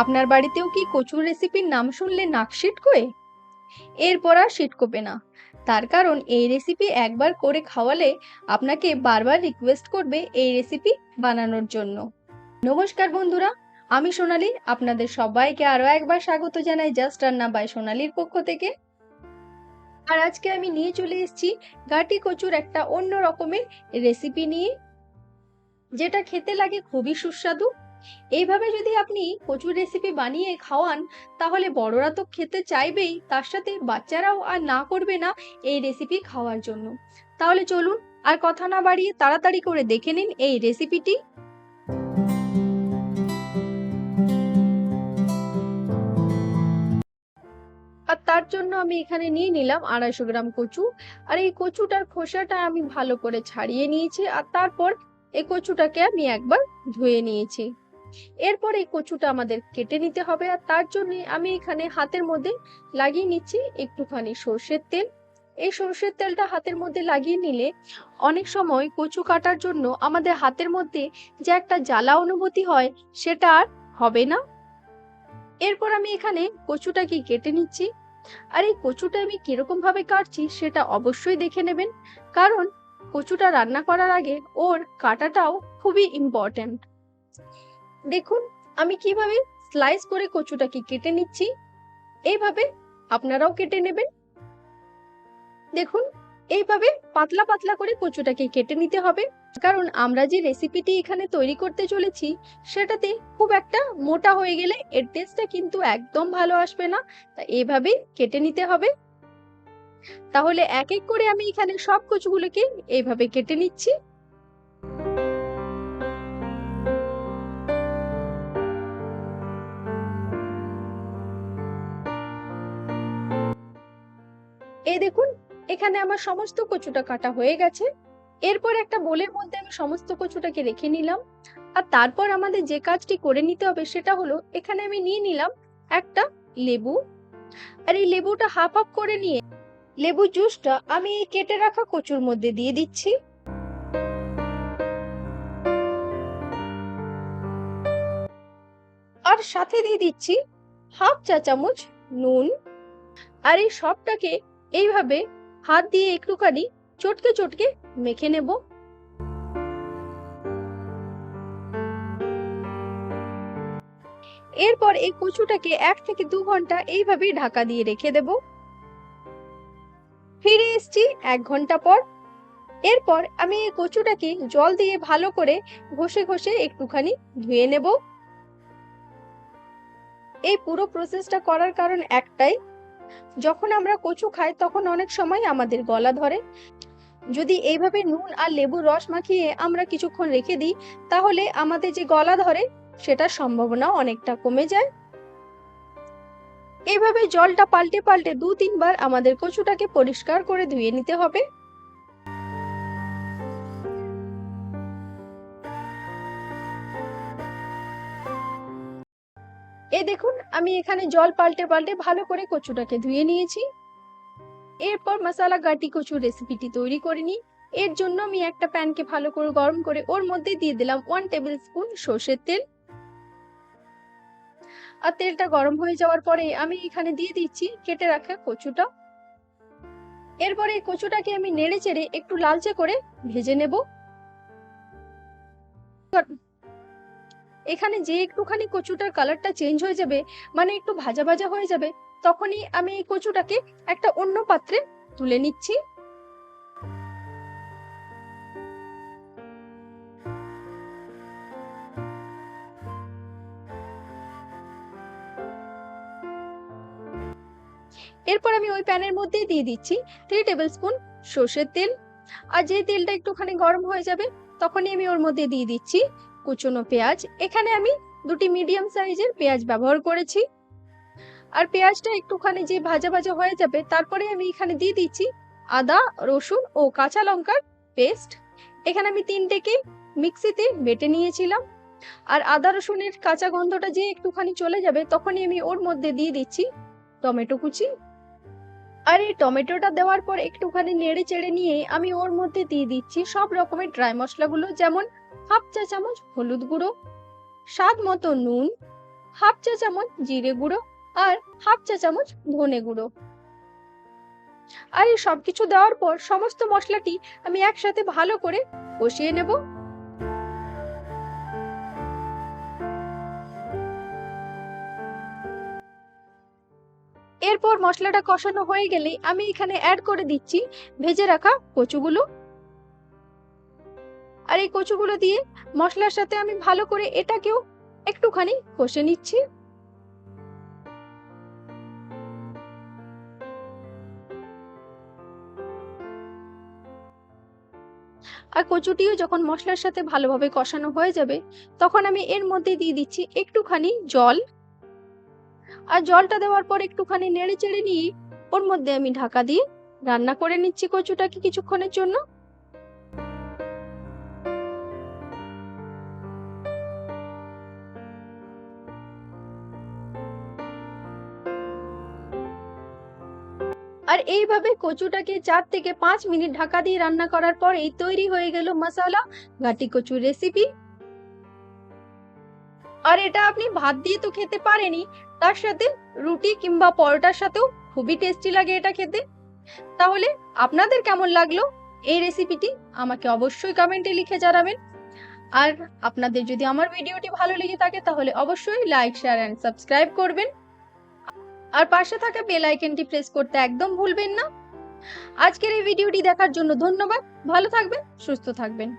আপনার বাড়িতেও কি কচুর রেসিপির নাম শুনলে নাক সিটকোয়? এরপর আর সিটকোবে না। তার কারণ এই রেসিপি একবার করে খাওয়ালে আপনাকে বারবার রিকোয়েস্ট করবে এই রেসিপি বানানোর জন্য। নমস্কার বন্ধুরা, আমি সোনালি, আপনাদের সবাইকে আরও একবার স্বাগত জানাই জাস্ট রান্না বাই সোনালির পক্ষ থেকে। আর আজকে আমি নিয়ে চলে এসেছি গাটি কচুর একটা অন্য রকমের রেসিপি নিয়ে, যেটা খেতে লাগে খুবই সুস্বাদু এইভাবে যদি আপনি কচুর রেসিপি বানিয়ে খাওয়ান, তাহলে বড়রা তো খেতে চাইবেই, তার সাথে বাচ্চারাও আর না করবে না এই রেসিপি খাওয়ার জন্য। তাহলে চলুন, আর কথা না বাড়িয়ে তাড়াতাড়ি করে দেখে নিন এই রেসিপিটি আর তার জন্য আমি এখানে নিয়ে নিলাম আড়াইশো গ্রাম কচু। আর এই কচুটার খোসাটা আমি ভালো করে ছাড়িয়ে নিয়েছি, আর তারপর এই কচুটাকে আমি একবার ধুয়ে নিয়েছি। এরপর এই কচুটা আমাদের কেটে নিতে হবে আর তার জন্য আমি এখানে হাতের মধ্যে লাগিয়ে নিচ্ছি একটুখানি সর্ষের তেল। এই সর্ষের তেলটা হাতের মধ্যে লাগিয়ে নিলে অনেক সময় কচু কাটার জন্য আমাদের হাতের মধ্যে যে একটা জ্বালা অনুভূতি হয় সেটা আর হবে না। এরপর আমি এখানে কচুটাকে কেটে নিচ্ছি। আর এই কচুটা আমি কীরকম ভাবে কাটছি সেটা অবশ্যই দেখে নেবেন। কারণ কচুটা রান্না করার আগে ওর কাটাটাও খুবই ইম্পর্ট্যান্ট দেখুন, আমি কীভাবে স্লাইস করে কচুটাকে কেটে নিচ্ছি। এইভাবে আপনারাও কেটে নেবেন। দেখুন, এইভাবে পাতলা পাতলা করে কচুটাকে কেটে নিতে হবে। কারণ আমরা যে রেসিপিটি এখানে তৈরি করতে চলেছি, সেটাতে খুব একটা মোটা হয়ে গেলে এর টেস্টটা কিন্তু একদম ভালো আসবে না। তা এইভাবে কেটে নিতে হবে। তাহলে এক এক করে আমি এখানে সব কচুগুলোকে এইভাবে কেটে নিচ্ছি। এই দেখুন, এখানে আমার সমস্ত কচুটা কাটা হয়ে গেছে। এরপর একটা বোলের মধ্যে আমি সমস্ত কচুটাকে রেখে নিলাম। আর তারপর আমাদের যে কাজটি করে নিতে হবে সেটা হলো, এখানে আমি নিয়ে নিলাম একটা লেবু। আর এই লেবুটা হাফ হাফ করে নিয়ে লেবুর জুসটা আমি এই কেটে রাখা কচুর মধ্যে দিয়ে দিচ্ছি। আর সাথে দিয়ে দিচ্ছি হাফ চা চামচ নুন। আর এই সবটাকে এইভাবে হাত দিয়ে একটুখানি চটকে চটকে মেখে নেব। এরপর এই কচুটাকে এক থেকে দু ঘণ্টা এইভাবে ঢাকা দিয়ে রেখে দেব। ফিরে এসছি এক ঘণ্টা পর। এরপর আমি এই কচুটাকে জল দিয়ে ভালো করে ঘষে ঘষে একটুখানি ধুয়ে নেব। এই পুরো প্রসেসটা করার কারণ একটাই যখন আমরা কচু খাই, তখন অনেক সময় আমাদের গলা ধরে। যদি এইভাবে নুন আর লেবুর রস মাখিয়ে আমরা কিছুক্ষণ রেখে দিই, তাহলে আমাদের যে গলা ধরে, সেটার সম্ভাবনা অনেকটা কমে যায়। এইভাবে জলটা পাল্টে পাল্টে দু তিনবার আমাদের কচুটাকে পরিষ্কার করে ধুয়ে নিতে হবে। এই দেখুন, আমি এখানে জল পাল্টে পাল্টে ভালো করে কচুটাকে ধুয়ে নিয়েছি। এরপর মশলা গাটি কচুর রেসিপিটি তৈরি করে নিই। এর জন্য আমি একটা প্যানকে ভালো করে গরম করে ওর মধ্যে দিয়ে দিলাম ওয়ান টেবিল স্পুন সর্ষের তেল। আর তেলটা গরম হয়ে যাওয়ার পরে আমি এখানে দিয়ে দিচ্ছি কেটে রাখা কচুটা। এরপরে কচুটাকে আমি নেড়ে চেড়ে একটু লালচে করে ভেজে নেব। এখানে যে একটুখানি কচুটার কালারটা চেঞ্জ হয়ে যাবে মানে একটু ভাজা ভাজা হয়ে যাবে, তখনই আমি এই কচুটাকে একটা অন্য পাত্রে তুলে নিচ্ছি। এরপর আমি ওই প্যানের মধ্যে দিয়ে দিচ্ছি থ্রি টেবিল স্পুন সর্ষের তেল। আর যে তেলটা একটুখানি গরম হয়ে যাবে, তখনই আমি ওর মধ্যে দিয়ে দিচ্ছি কুচনো পেঁয়াজ। এখানে আমি দুটি মিডিয়াম সাইজের পেঁয়াজ ব্যবহার করেছি। আর পেঁয়াজটা একটুখানি যে ভাজা ভাজা হয়ে যাবে, তারপরে আমি এখানে দিয়ে দিচ্ছি আদা, রসুন ও কাঁচা লঙ্কার পেস্ট এখানে আমি তিনটেকে মিক্সিতে বেটে নিয়েছিলাম। আর আদা, রসুনের কাঁচা গন্ধটা যে একটুখানি চলে যাবে, তখনই আমি ওর মধ্যে দিয়ে দিচ্ছি টমেটো কুচি। আর এই টমেটোটা দেওয়ার পর একটুখানি নেড়ে চেড়ে নিয়ে আমি ওর মধ্যে দিয়ে দিচ্ছি সব রকমের ড্রাই মশলাগুলো, যেমন হাফ চা চামচ হলুদ গুঁড়ো, স্বাদ মতো নুন, হাফ চা চামচ জিরে গুঁড়ো আর হাফ চা চামচ ধনে গুঁড়ো। আর এই সবকিছু দেওয়ার পর সমস্ত মশলাটি আমি একসাথে ভালো করে কষিয়ে নেব। এরপর মশলাটা কষানো হয়ে গেলে আমি এখানে অ্যাড করে দিচ্ছি ভেজে রাখা কচুগুলো। আর এই কচুগুলো দিয়ে মশলার সাথে আমি ভালো করে এটাকেও একটুখানি কষে নিচ্ছি। আর কচুটিও যখন মশলার সাথে ভালোভাবে কষানো হয়ে যাবে, তখন আমি এর মধ্যে দিয়ে দিচ্ছি একটুখানি জল। আর জলটা দেওয়ার পর একটুখানি নেড়ে চেড়ে নিয়ে ওর মধ্যে আমি ঢাকা দিয়ে রান্না করে নিচ্ছি কচুটাকে কিছুক্ষণের জন্য। আর এইভাবে কচুটাকে চার থেকে পাঁচ মিনিট ঢাকা দিয়ে রান্না করার পর এই তৈরি হয়ে গেল মশালা ঘাটি কচুর রেসিপি আর এটা আপনি ভাত দিয়ে তো খেতে পারেনই, তার সাথে রুটি কিংবা পরোটার সাথেও খুবই টেস্টি লাগে এটা খেতে। তাহলে আপনাদের কেমন লাগল এই রেসিপিটি আমাকে অবশ্যই কমেন্টে লিখে জানাবেন। আর আপনাদের যদি আমার ভিডিওটি ভালো লেগে থাকে তাহলে অবশ্যই লাইক শেয়ার অ্যান্ড সাবস্ক্রাইব করবেন। আর পাশে থাকা বেল আইকনটি প্রেস করতে একদম ভুলবেন না। আজকের এই ভিডিওটি দেখার জন্য ধন্যবাদ। ভালো থাকবেন, সুস্থ থাকবেন।